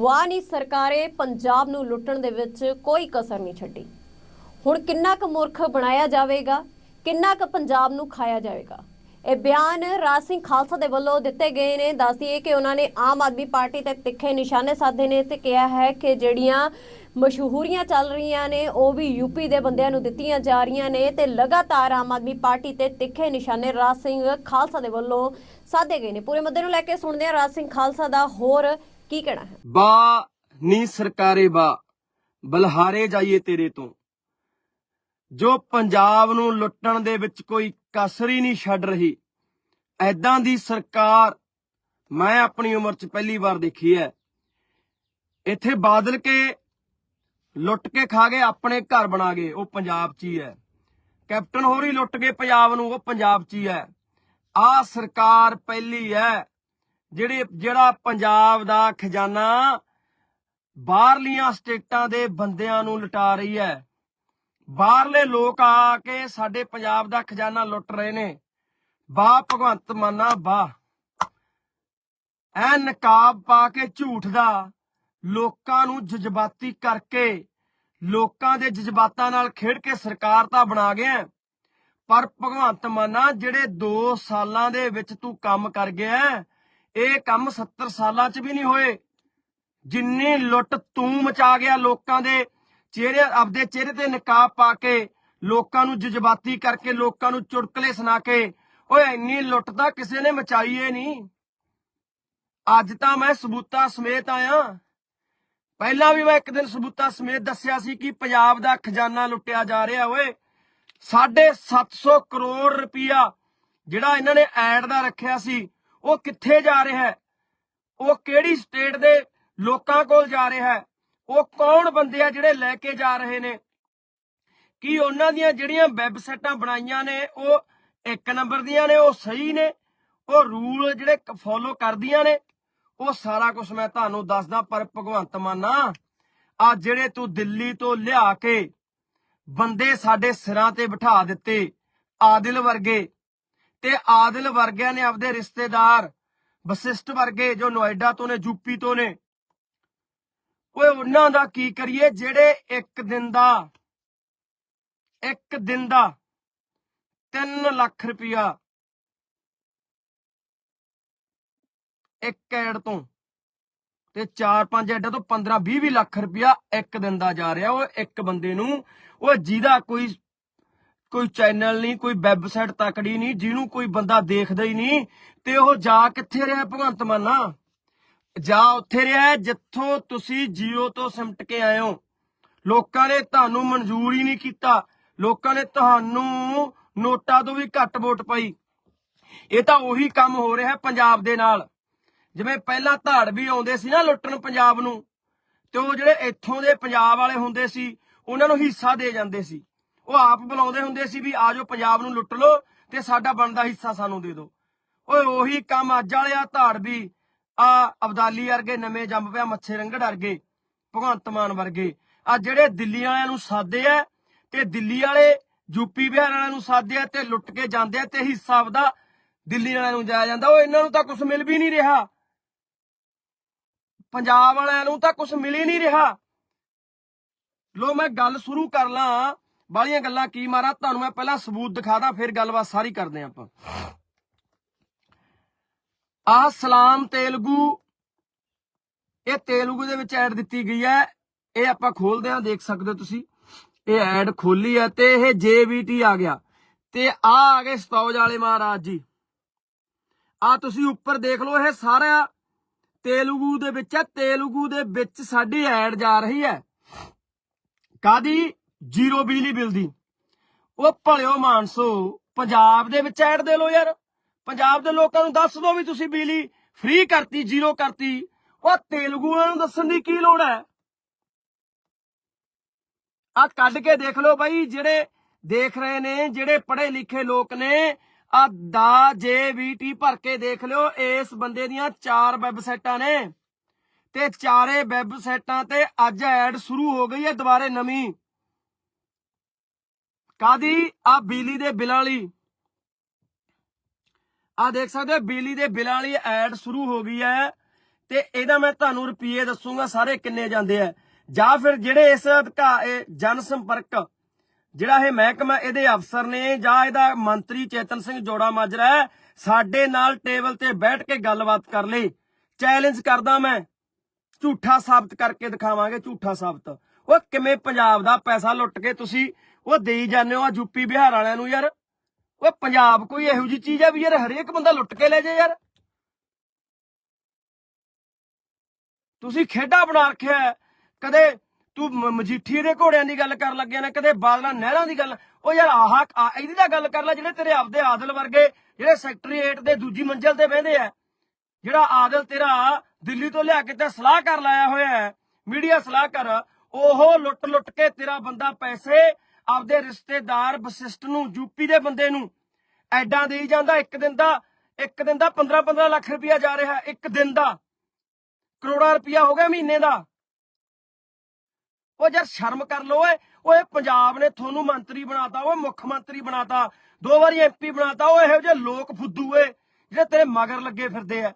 ਵਾਹ ਨਹੀਂ ਸਰਕਾਰੇ ਪੰਜਾਬ ਨੂੰ ਲੁੱਟਣ ਦੇ ਵਿੱਚ ਕੋਈ ਕਸਰ ਨਹੀਂ ਛੱਡੀ। ਹੁਣ ਕਿੰਨਾ ਕੁ ਮੂਰਖ ਬਣਾਇਆ ਜਾਵੇਗਾ, ਕਿੰਨਾ ਕੁ ਪੰਜਾਬ ਨੂੰ ਖਾਇਆ ਜਾਵੇਗਾ। ਇਹ ਬਿਆਨ ਰਾਜ ਸਿੰਘ ਖਾਲਸਾ ਦੇ ਵੱਲੋਂ ਦਿੱਤੇ ਗਏ ਨੇ। ਦੱਸਦੀਏ ਕਿ ਉਹਨਾਂ ਨੇ ਆਮ ਆਦਮੀ ਪਾਰਟੀ ਤੇ ਤਿੱਖੇ ਨਿਸ਼ਾਨੇ ਸਾਧੇ ਨੇ ਤੇ ਕਿਹਾ ਹੈ ਕਿ ਜਿਹੜੀਆਂ ਮਸ਼ਹੂਰੀਆਂ ਚੱਲ ਰਹੀਆਂ ਨੇ, ਉਹ ਵੀ ਯੂਪੀ ਦੇ ਬੰਦਿਆਂ ਨੂੰ ਦਿੱਤੀਆਂ ਜਾ ਰਹੀਆਂ ਨੇ ਤੇ ਲਗਾਤਾਰ ਆਮ ਆਦਮੀ ਪਾਰਟੀ ਤੇ ਤਿੱਖੇ ਨਿਸ਼ਾਨੇ ਰਾਜ ਸਿੰਘ ਖਾਲਸਾ ਦੇ ਵੱਲੋਂ ਸਾਧੇ ਗਏ ਨੇ। ਪੂਰੇ ਮੁੱਦੇ ਨੂੰ ਲੈ ਕੇ ਸੁਣਦੇ ਹਾਂ ਰਾਜ ਸਿੰਘ ਖਾਲਸਾ ਦਾ ਹੋਰ ਕੀ ਕਹਿਣਾ ਹੈ? ਬਾ, ਨੀ ਸਰਕਾਰੇ ਬਾ, ਬਲਹਾਰੇ ਜਾਈਏ ਤੇਰੇ ਤੋਂ। ਜੋ ਪੰਜਾਬ ਨੂੰ ਲੁੱਟਣ ਦੇ ਵਿੱਚ ਕੋਈ ਕਸਰ ਹੀ ਨਹੀਂ ਛੱਡ ਰਹੀ ਐਦਾਂ ਦੀ ਸਰਕਾਰ ਮੈਂ ਆਪਣੀ ਉਮਰ 'ਚ ਪਹਿਲੀ ਵਾਰ ਦੇਖੀ ਹੈ। ਇੱਥੇ ਬਾਦਲ ਕੇ ਲੁੱਟ ਕੇ ਖਾ ਗਏ, ਆਪਣੇ ਘਰ ਬਣਾ ਗਏ, ਉਹ ਪੰਜਾਬ 'ਚ ਹੀ ਹੈ। ਕੈਪਟਨ ਹੋਰੀ ਲੁੱਟ ਗਏ ਪੰਜਾਬ ਨੂੰ, ਉਹ ਪੰਜਾਬ 'ਚ ਹੀ ਹੈ। ਆ ਸਰਕਾਰ ਪਹਿਲੀ ਹੈ। ਜਿਹੜੇ, ਜਿਹੜਾ ਪੰਜਾਬ ਦਾ ਖਜ਼ਾਨਾ ਬਾਹਰਲੀਆਂ ਸਟੇਟਾਂ ਦੇ ਬੰਦਿਆਂ ਨੂੰ ਲੁਟਾ ਰਹੀ ਹੈ। ਬਾਹਰਲੇ ਲੋਕ ਆ ਕੇ ਸਾਡੇ ਪੰਜਾਬ ਦਾ ਖਜ਼ਾਨਾ ਲੁੱਟ ਰਹੇ ਨੇ। ਬਾ ਭਗਵੰਤ ਮਾਨਾ ਵਾਹ। ਐ ਨਕਾਬ ਪਾ ਕੇ ਝੂਠ ਦਾ ਲੋਕਾਂ ਨੂੰ ਜਜ਼ਬਾਤੀ ਕਰਕੇ, ਲੋਕਾਂ ਦੇ ਜਜ਼ਬਾਤਾਂ ਨਾਲ ਖੇਡ ਕੇ ਸਰਕਾਰ ਤਾਂ ਬਣਾ ਗਿਆ ਪਰ ਭਗਵੰਤ ਮਾਨਾ ਜਿਹੜੇ 2 ਸਾਲਾਂ ਦੇ ਵਿੱਚ ਤੂੰ ਕੰਮ ਕਰ ਗਿਆ ਇਹ ਕੰਮ 70 ਸਾਲਾਂ 'ਚ ਵੀ ਨਹੀਂ ਹੋਏ। ਜਿੰਨੀ ਲੁੱਟ ਤੂੰ ਮਚਾ ਗਿਆ ਲੋਕਾਂ ਦੇ ਚਿਹਰੇ, ਆਪਦੇ ਚਿਹਰੇ ਤੇ ਨਕਾਬ ਪਾ ਕੇ, ਲੋਕਾਂ ਨੂੰ ਜਜ਼ਬਾਤੀ ਕਰਕੇ, ਲੋਕਾਂ ਨੂੰ ਚੁਟਕਲੇ ਸੁਣਾ ਕੇ। ਓਏ, ਇੰਨੀ ਲੁੱਟ ਤਾਂ ਕਿਸੇ ਨੇ ਮਚਾਈ ਏ ਨਹੀਂ। ਅੱਜ ਤਾਂ ਮੈਂ ਸਬੂਤਾਂ ਸਮੇਤ ਆਇਆ। ਪਹਿਲਾਂ ਵੀ ਮੈਂ ਇੱਕ ਦਿਨ ਸਬੂਤਾਂ ਸਮੇਤ ਦੱਸਿਆ ਸੀ ਕਿ ਪੰਜਾਬ ਦਾ ਖਜ਼ਾਨਾ ਲੁੱਟਿਆ ਜਾ ਰਿਹਾ ਓਏ। 750 ਕਰੋੜ ਰੁਪਇਆ ਜਿਹੜਾ ਇਹਨਾਂ ਨੇ ਐਡ ਦਾ ਰੱਖਿਆ ਸੀ। ਉਹ ਕਿੱਥੇ ਜਾ ਰਿਹਾ ਹੈ? ਉਹ ਕਿਹੜੀ ਸਟੇਟ ਦੇ ਲੋਕਾਂ ਕੋਲ ਜਾ ਰਿਹਾ ਹੈ? ਉਹ ਕੌਣ ਬੰਦੇ ਆ ਜਿਹੜੇ ਲੈ ਕੇ ਜਾ ਰਹੇ ਨੇ? ਕੀ ਉਹਨਾਂ ਦੀਆਂ ਜਿਹੜੀਆਂ ਵੈਬਸਾਈਟਾਂ ਬਣਾਈਆਂ ਨੇ, ਉਹ ਇੱਕ ਨੰਬਰ ਦੀਆਂ ਨੇ, ਉਹ ਸਹੀ ਨੇ? ਉਹ ਰੂਲ ਜਿਹੜੇ ਫੋਲੋ ਕਰਦੀਆਂ ਨੇ? ਉਹ ਸਾਰਾ ਕੁਝ ਮੈਂ ਤੁਹਾਨੂੰ ਦੱਸਦਾ, ਪਰ ਭਗਵੰਤ ਮਾਨਾ ਆ ਜਿਹੜੇ ਤੂੰ ਦਿੱਲੀ ਤੋਂ ਲਿਆ ਕੇ ਬੰਦੇ ਸਾਡੇ ਸਿਰਾਂ ਤੇ ਬਿਠਾ ਦਿੱਤੇ, ਆਦਿਲ ਵਰਗੇ ਤੇ ਆਦਿਲ ਵਰਗਿਆਂ ਨੇ ਆਪਦੇ ਰਿਸ਼ਤੇਦਾਰ, ਵਸਿਸ਼ਟ ਵਰਗੇ ਜੋ ਨੋਇਡਾ ਤੋਂ ਨੇ ਯੂਪੀ ਤੋਂ ਨੇ, ਓਏ ਉਹਨਾਂ ਦਾ ਕੀ ਕਰੀਏ? ਜਿਹੜੇ ਇੱਕ ਦਿਨ ਦਾ, ਇੱਕ ਦਿਨ ਦਾ 3 ਲੱਖ ਰੁਪਇਆ ਇੱਕ ਐਡ ਤੋਂ ਤੇ 4-5 ਐਡਾਂ ਤੋਂ 15-20 ਲੱਖ ਰੁਪਇਆ ਇੱਕ ਦਿਨ ਦਾ ਜਾ ਰਿਹਾ ਉਹ ਇੱਕ ਬੰਦੇ ਨੂੰ। ਉਹ ਜਿਹਦਾ ਕੋਈ ਕੋਈ ਚੈਨਲ ਨਹੀਂ, ਕੋਈ ਵੈਬਸਾਈਟ ਤਕੜੀ ਨਹੀਂ, ਜਿਹਨੂੰ ਕੋਈ ਬੰਦਾ ਦੇਖਦਾ ਹੀ ਨਹੀਂ, ਤੇ ਉਹ ਜਾ ਕਿੱਥੇ ਰਿਹਾ ਭਗਵੰਤ ਮਾਨਾ? ਜਾ ਉੱਥੇ ਰਿਹਾ ਜਿੱਥੋਂ ਤੁਸੀਂ ਜੀਓ ਤੋਂ ਸਿਮਟ ਕੇ ਆਏ ਹੋ। ਲੋਕਾਂ ਨੇ ਤੁਹਾਨੂੰ ਮਨਜ਼ੂਰ ਹੀ ਨਹੀਂ ਕੀਤਾ। ਲੋਕਾਂ ਨੇ ਤੁਹਾਨੂੰ ਨੋਟਾਂ ਤੋਂ ਵੀ ਘੱਟ ਵੋਟ ਪਾਈ। ਇਹ ਤਾਂ ਉਹੀ ਕੰਮ ਹੋ ਰਿਹਾ ਪੰਜਾਬ ਦੇ ਨਾਲ। ਜਿਵੇਂ ਪਹਿਲਾਂ ਧਾੜ ਵੀ ਆਉਂਦੇ ਸੀ ਨਾ ਲੁੱਟਣ ਪੰਜਾਬ ਨੂੰ, ਤੇ ਉਹ ਜਿਹੜੇ ਇੱਥੋਂ ਦੇ ਪੰਜਾਬ ਵਾਲੇ ਹੁੰਦੇ ਸੀ, ਉਹਨਾਂ ਨੂੰ ਹਿੱਸਾ ਦੇ ਜਾਂਦੇ ਸੀ। ਉਹ ਆਪ ਬੁਲਾਉਂਦੇ ਹੁੰਦੇ ਸੀ ਵੀ ਆਜੋ ਪੰਜਾਬ ਨੂੰ ਲੁੱਟ ਲਓ ਤੇ ਸਾਡਾ ਬਣਦਾ ਹਿੱਸਾ ਸਾਨੂੰ ਦੇ ਦਿਓ। ਓਏ, ਉਹੀ ਕੰਮ ਅੱਜ ਵਾਲੇ ਆ ਵੀ ਆ ਅਬਦਾਲੀ ਵਰਗੇ ਨਵੇਂ ਜੰਮ ਪਿਆ ਮੱਛੇ ਰੰਗੜ ਵਰਗੇ, ਭਗਵੰਤ ਮਾਨ ਵਰਗੇ। ਆ ਜਿਹੜੇ ਦਿੱਲੀ ਵਾਲਿਆਂ ਨੂੰ ਸਾਦੇ ਆ ਤੇ ਦਿੱਲੀ ਵਾਲੇ ਯੂਪੀ ਬਿਹਾਰ ਵਾਲਿਆਂ ਨੂੰ ਸਾਦੇ ਆ ਤੇ ਲੁੱਟ ਕੇ ਜਾਂਦੇ ਆ ਤੇ ਹਿੱਸਾ ਆਪਦਾ ਦਿੱਲੀ ਵਾਲਿਆਂ ਨੂੰ ਜਾਇਆ ਜਾਂਦਾ। ਉਹ ਇਹਨਾਂ ਨੂੰ ਤਾਂ ਕੁਝ ਮਿਲ ਵੀ ਨਹੀਂ ਰਿਹਾ। ਪੰਜਾਬ ਵਾਲਿਆਂ ਨੂੰ ਤਾਂ ਕੁਝ ਮਿਲ ਹੀ ਨਹੀਂ ਰਿਹਾ। ਲੋ, ਮੈਂ ਗੱਲ ਸ਼ੁਰੂ ਕਰ ਲਾਂ। ਬਾਲੀਆਂ ਗੱਲਾਂ ਕੀ ਮਾਰਾਂ, ਤੁਹਾਨੂੰ ਮੈਂ ਪਹਿਲਾਂ ਸਬੂਤ ਦਿਖਾਦਾ, ਫਿਰ ਗੱਲਬਾਤ ਸਾਰੀ ਕਰਦੇ ਹਾਂ ਆਪਾਂ। ਆਹ ਸਲਾਮ ਤੇਲਗੂ, ਇਹ ਤੇਲਗੂ ਦੇ ਵਿੱਚ ਐਡ ਦਿੱਤੀ ਗਈ ਹੈ। ਇਹ ਆਪਾਂ ਖੋਲਦੇ ਹਾਂ ਦੇਖ ਸਕਦੇ ਹੋ ਤੁਸੀਂ। ਇਹ ਐਡ ਖੋਲੀ ਹੈ ਤੇ ਇਹ ਜੇਬੀਟੀ ਆ ਗਿਆ। ਤੇ ਆ ਆ ਗਏ ਸਤੌਜ ਵਾਲੇ ਮਹਾਰਾਜ ਜੀ। ਆ ਤੁਸੀਂ ਉੱਪਰ ਦੇਖ ਲਓ, ਇਹ ਸਾਰਾ ਤੇਲਗੂ ਦੇ ਵਿੱਚ ਹੈ। ਤੇਲਗੂ ਦੇ ਵਿੱਚ ਸਾਡੀ ਐਡ ਜਾ ਰਹੀ ਹੈ। ਕਾਦੀ ਜ਼ੀਰੋ ਬਿਜਲੀ ਬਿੱਲ ਦੀ। ਉਹ ਭਲਿਓ ਮਾਨਸੋ, ਪੰਜਾਬ ਦੇ ਵਿੱਚ ਐਡ ਦੇ ਲੋ ਯਾਰ। ਪੰਜਾਬ ਦੇ ਲੋਕਾਂ ਨੂੰ ਦੱਸ ਦਿਓ ਵੀ ਤੁਸੀਂ ਬਿਜਲੀ ਫ੍ਰੀ ਕਰਤੀ, ਜ਼ੀਰੋ ਕਰਤੀ। ਉਹ ਤੇਲਗੂ ਵਾਲਿਆਂ ਨੂੰ ਦੱਸਣ ਦੀ ਕੀ ਲੋੜ ਹੈ? ਆ ਕੱਢ ਕੇ ਦੇਖ ਲਓ ਬਾਈ, ਜਿਹੜੇ ਦੇਖ ਰਹੇ ਨੇ, ਜਿਹੜੇ ਪੜ੍ਹੇ ਲਿਖੇ ਲੋਕ ਨੇ ਆ ਦਾ ਜੇਬੀਟੀ ਭਰ ਕੇ ਦੇਖ ਲਿਓ, ਇਸ ਬੰਦੇ ਦੀਆਂ ਚਾਰ ਵੈਬਸਾਈਟਾਂ ਨੇ। ਤੇ ਚਾਰੇ ਵੈਬਸਾਈਟਾਂ ਤੇ ਅੱਜ ਐਡ ਸ਼ੁਰੂ ਹੋ ਗਈ ਹੈ ਦੁਬਾਰੇ ਨਵੀਂ। ਕਾਦੀ? ਆ ਬਿਜਲੀ ਦੇ ਬਿੱਲਾਂ ਵਾਲੀ। ਆ ਦੇਖ ਸਕਦੇ ਹੋ, ਬਿਜਲੀ ਦੇ ਬਿੱਲਾਂ ਵਾਲੀ ਐਡ ਸ਼ੁਰੂ ਹੋ ਗਈ ਹੈ। ਤੇ ਇਹਦਾ ਮੈਂ ਤੁਹਾਨੂੰ ਰੁਪਏ ਦੱਸੂਗਾ ਸਾਰੇ ਕਿੰਨੇ ਜਾਂਦੇ ਆ। ਜਾਂ ਫਿਰ ਜਿਹੜੇ ਇਸ ਜਨ ਸੰਪਰਕ ਜਿਹੜਾ ਇਹ ਮਹਿਕਮਾ ਇਹਦੇ ਅਫਸਰ ਨੇ ਜਾਂ ਇਹਦਾ ਮੰਤਰੀ ਚੇਤਨ ਸਿੰਘ ਜੋੜਾ ਮਾਜਰਾ ਸਾਡੇ ਨਾਲ ਟੇਬਲ ਤੇ ਬੈਠ ਕੇ ਗੱਲਬਾਤ ਕਰ ਲਈ। ਚੈਲੰਜ ਕਰਦਾ ਮੈਂ। ਝੂਠਾ ਸਾਬਤ ਕਰਕੇ ਦਿਖਾਵਾਂਗੇ, ਝੂਠਾ ਸਾਬਤ। ਉਹ ਕਿਵੇਂ ਪੰਜਾਬ ਦਾ ਪੈਸਾ ਲੁੱਟ ਕੇ ਤੁਸੀਂ ਉਹ ਦੇਈ ਜਾਂਦੇ ਹੋ ਆ ਯੂਪੀ ਬਿਹਾਰ ਵਾਲਿਆਂ ਨੂੰ ਯਾਰ। ਉਹ ਪੰਜਾਬ ਕੋਈ ਇਹੋ ਜੀ ਚੀਜ਼ ਆ ਵੀ ਯਾਰ ਹਰੇਕ ਬੰਦਾ ਲੁੱਟ ਕੇ ਲੈ ਜਾਏ ਯਾਰ। ਤੁਸੀਂ ਖੇਡਾ ਬਣਾ ਰੱਖਿਆ ਕਦੇ ਤੂੰ ਮਜੀਠੀ ਦੇ ਘੋੜਿਆਂ ਦੀ ਗੱਲ ਕਰਨ ਲੱਗਿਆ ਨਾ, ਕਦੇ ਬਾਦਲਾਂ ਨਹਿਰਾਂ ਦੀ ਗੱਲ। ਉਹ ਯਾਰ ਆਹ ਇਹਦੀ ਤਾਂ ਗੱਲ ਕਰ ਲੈ ਜਿਹੜੇ ਤੇਰੇ ਆਪਦੇ ਆਦਲ ਵਰਗੇ, ਜਿਹੜੇ ਸੈਕਟਰੀਏਟ ਦੇ ਦੂਜੀ ਮੰਜ਼ਲ ਤੇ ਬਹਿੰਦੇ ਆ। ਜਿਹੜਾ ਆਦਲ ਤੇਰਾ ਦਿੱਲੀ ਤੋਂ ਲਿਆ ਕੇ ਤੇ ਸਲਾਹ ਕਰ ਲਾਇਆ ਹੋਇਆ ਹੈ। ਮੀਡੀਆ ਸਲਾਹ ਕਰ ਉਹ ਲੁੱਟ ਲੁੱਟ ਕੇ ਤੇਰਾ ਬੰਦਾ ਪੈਸੇ ਆਪਦੇ ਰਿਸ਼ਤੇਦਾਰ ਬਸ਼ਿਸਟ ਨੂੰ ਯੂਪੀ ਦੇ ਬੰਦੇ ਨੂੰ ਐਡਾਂ ਦੇਈ ਜਾਂਦਾ, ਇੱਕ ਦਿਨ ਦਾ, ਇੱਕ ਦਿਨ ਦਾ 15 15 ਲੱਖ ਰੁਪਇਆ ਜਾ ਰਿਹਾ, ਇੱਕ ਦਿਨ ਦਾ। ਕਰੋੜਾਂ ਰੁਪਇਆ ਹੋ ਗਿਆ ਮਹੀਨੇ ਦਾ। ਉਹ ਯਾਰ ਸ਼ਰਮ ਕਰ ਲੋ ਓਏ ਓਏ ਪੰਜਾਬ ਨੇ ਤੁਹਾਨੂੰ ਮੰਤਰੀ ਬਣਾਤਾ, ਓਏ ਮੁੱਖ ਮੰਤਰੀ ਬਣਾਤਾ, ਦੋ ਵਾਰੀ ਐਮਪੀ ਬਣਾਤਾ, ਓਏ ਇਹੋ ਜਿਹੇ ਲੋਕ ਫੁੱਦੂ ਏ ਜਿਹੜੇ ਤੇਰੇ ਮਗਰ ਲੱਗੇ ਫਿਰਦੇ ਆ।